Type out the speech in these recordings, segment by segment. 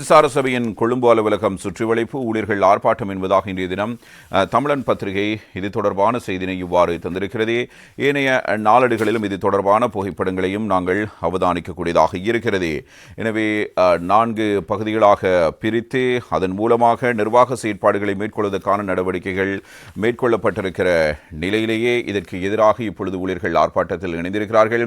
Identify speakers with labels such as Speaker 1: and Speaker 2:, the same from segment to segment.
Speaker 1: மின்சார சபையின் கொழும்பு அலுவலகம் சுற்றிவளைப்பு ஊழியர்கள் ஆர்ப்பாட்டம் என்பதாக இன்றைய தினம் தமிழன் பத்திரிகை இது தொடர்பான செய்தினை இவ்வாறு தந்திருக்கிறது. ஏனைய நாளடுகளிலும் இது தொடர்பான புகைப்படங்களையும் நாங்கள் அவதானிக்கக்கூடியதாக இருக்கிறது. எனவே நான்கு பகுதிகளாக பிரித்து அதன் மூலமாக நிர்வாக செயற்பாடுகளை மேற்கொள்வதற்கான நடவடிக்கைகள் மேற்கொள்ளப்பட்டிருக்கிற நிலையிலேயே இதற்கு எதிராக இப்பொழுது ஊழியர்கள் ஆர்ப்பாட்டத்தில் இணைந்திருக்கிறார்கள்.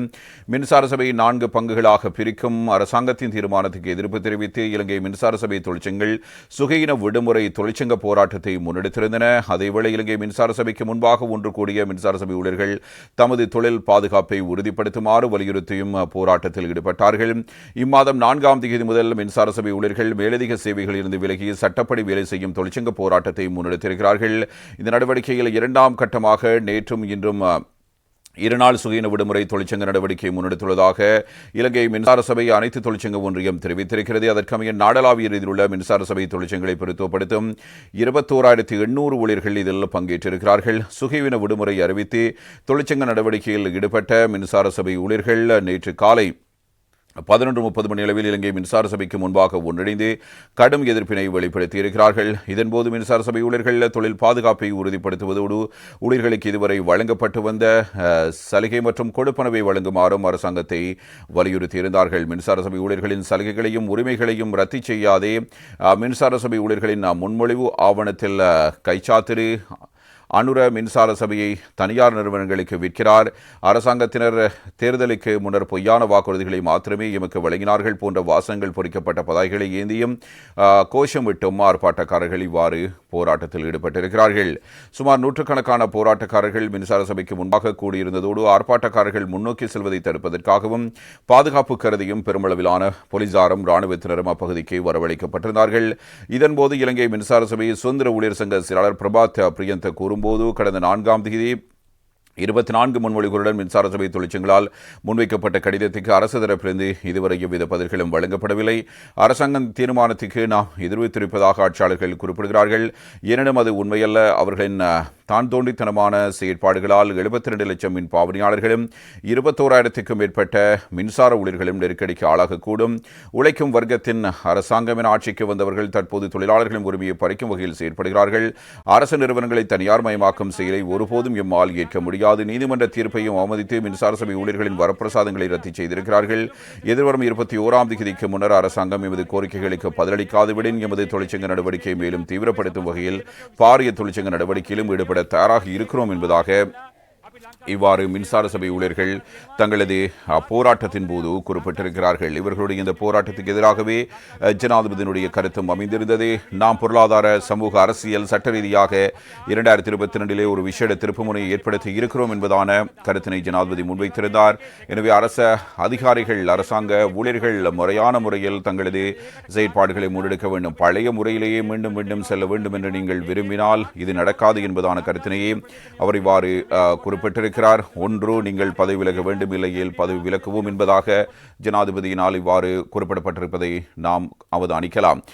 Speaker 1: மின்சார சபையை நான்கு பங்குகளாக பிரிக்கும் அரசாங்கத்தின் தீர்மானத்துக்கு எதிர்ப்பு தெரிவித்து இலங்கை மின்சார சபை தொழிற்சங்கள் சுகையின விடுமுறை தொழிற்சங்க போராட்டத்தை முன்னெடுத்திருந்தன. அதேவேளை இலங்கை மின்சார சபைக்கு முன்பாக ஒன்று கூடிய மின்சார சபை ஊழியர்கள் தமது தொழில் பாதுகாப்பை உறுதிப்படுத்துமாறு வலியுறுத்தியும் போராட்டத்தில் ஈடுபட்டார்கள். இம்மாதம் நான்காம் தேதி முதல் மின்சார சபை ஊழியர்கள் மேலதிக சேவைகளில் இருந்து விலகி சட்டப்படி வேலை செய்யும் தொழிற்சங்க போராட்டத்தை முன்னெடுத்திருக்கிறார்கள். இந்த நடவடிக்கையில் இரண்டாம் கட்டமாக நேற்றும் இன்றும் இருநாள் சுகின விடுமுறை தொழிற்சங்க நடவடிக்கை முன்னெடுத்துள்ளதாக இலங்கை மின்சார சபை அனைத்து தொழிற்சங்க ஒன்றியம் தெரிவித்திருக்கிறது. அதற்கமைய நாடளாவிய ரீதியில் உள்ள மின்சார சபை தொழிற்சங்களை பொருத்தப்படுத்தும் இருபத்தோராயிரத்தி எண்ணூறு ஊழியர்கள் இதில் பங்கேற்றிருக்கிறார்கள். சுகீவின விடுமுறை அறிவித்து தொழிற்சங்க நடவடிக்கையில் ஈடுபட்ட மின்சார சபை ஊழியர்கள் நேற்று காலை பதினொன்று முப்பது மணி அளவில் இலங்கை மின்சார சபைக்கு முன்பாக ஒன்றிணைந்து கடும் எதிர்ப்பினை வெளிப்படுத்தியிருக்கிறார்கள். இதன்போது மின்சார சபை ஊழியர்கள் தொழில் பாதுகாப்பை உறுதிப்படுத்துவதோடு ஊழியர்களுக்கு இதுவரை வழங்கப்பட்டு வந்த சலுகை மற்றும் கொடுப்பனவை வழங்குமாறும் அரசாங்கத்தை வலியுறுத்தியிருந்தார்கள். மின்சார சபை ஊழியர்களின் சலுகைகளையும் உரிமைகளையும் ரத்து செய்யாதே மின்சார சபை ஊழியர்களின் முன்மொழிவு ஆவணத்தில் கைச்சாத்திரு அனுர மின்சார சபையை தனியார் நிறுவனங்களுக்கு விற்கிறார். அரசாங்கத்தினர் தேர்தலுக்கு முன்னர் பொய்யான வாக்குறுதிகளை மாத்திரமே எமக்கு வழங்கினார்கள் போன்ற வாசகங்கள் பொறிக்கப்பட்ட பதாகைகளை ஏந்தியும் ஆ, கோஷமிட்டும் ஆர்ப்பாட்டக்காரர்கள் இவ்வாறு போராட்டத்தில் ஈடுபட்டிருக்கிறார்கள். சுமார் நூற்றுக்கணக்கான போராட்டக்காரர்கள் மின்சார சபைக்கு முன்பாக கூடியிருந்ததோடு ஆர்ப்பாட்டக்காரர்கள் முன்னோக்கி செல்வதை தடுப்பதற்காகவும் பாதுகாப்பு கருதியும் பெருமளவிலான போலீசாரும் இராணுவத்தினரும் அப்பகுதிக்கு வரவழைக்கப்பட்டிருந்தார்கள். இதன்போது இலங்கை மின்சார சபை சுதந்திர ஊழியர் சங்க செயலாளர் பிரபாத் பிரியந்த போது கடந்த நான்காம் தேதி இருபத்தி நான்கு முன்மொழிகளுடன் மின்சார சபை தொழிற்சங்களால் முன்வைக்கப்பட்ட கடிதத்துக்கு அரசு தரப்பிலிருந்து இதுவரை எவ்வித பதில்களும் வழங்கப்படவில்லை. அரசாங்கம் தீர்மானத்துக்கு நாம் எதிர்வித்திருப்பதாக ஆட்சியாளர்கள் குறிப்பிடுகிறார்கள். எனினும் அது உண்மையல்ல. அவர்களின் தான் தோண்டித்தனமான செயற்பாடுகளால் எழுபத்தி ரெண்டு லட்சம் மின் பாவனையாளர்களும் இருபத்தோராயிரத்துக்கும் மேற்பட்ட மின்சார ஊழியர்களும் நெருக்கடிக்கு ஆளாகக்கூடும். உழைக்கும் வர்க்கத்தின் அரசாங்கம் என ஆட்சிக்கு வந்தவர்கள் தற்போது தொழிலாளர்களின் உரிமையை பறிக்கும் வகையில் செயற்படுகிறார்கள். அரசு நிறுவனங்களை தனியார் மயமாக்கும் செயலை ஒருபோதும் எம்மால் ஏற்க முடியாது. நீதிமன்ற தீர்ப்பையும் அவமதித்து மின்சார சபை ஊழியர்களின் வரப்பிரசாதங்களை ரத்து செய்திருக்கிறார்கள். எதிர்வரும் இருபத்தி ஓராம் தேதிக்கு முன்னர் அரசாங்கம் எமது கோரிக்கைகளுக்கு பதிலளிக்காதுவிடன் எமது தொழிற்சங்க நடவடிக்கையை மேலும் தீவிரப்படுத்தும் வகையில் பாரிய தொழிற்சங்க நடவடிக்கையிலும் ஈடுபட தயாராக இருக்கிறோம் என்பதாக இவ்வாறு மின்சார சபை ஊழியர்கள் தங்களது போராட்டத்தின் போது குறிப்பிட்டிருக்கிறார்கள். இவர்களுடைய இந்த போராட்டத்துக்கு எதிராகவே ஜனாதிபதியினுடைய கருத்தும் அமைந்திருந்தது. நாம் பொருளாதார சமூக அரசியல் சட்ட ரீதியாக இரண்டாயிரத்தி இருபத்தி ரெண்டிலே ஒரு விசேட திருப்புமுனையை ஏற்படுத்தி இருக்கிறோம் என்பதான கருத்தினை ஜனாதிபதி முன்வைத்திருந்தார். எனவே அரச அதிகாரிகள் அரசாங்க ஊழியர்கள் முறையான முறையில் தங்களது செயற்பாடுகளை முன்னெடுக்க வேண்டும். பழைய முறையிலேயே மீண்டும் மீண்டும் செல்ல வேண்டும் என்று நீங்கள் விரும்பினால் இது நடக்காது என்பதான கருத்தினையே அவர் இவ்வாறு குறிப்பிட்டிருக்கிறார். கூறியிருக்கிறார் ஒன்று நீங்கள் பதவி விலக வேண்டும் இல்லையில் பதவி விலக்குவோம் என்பதாக ஜனாதிபதியினால் இவ்வாறு குறிப்பிடப்பட்டிருப்பதை நாம் அவதானிக்கலாம்.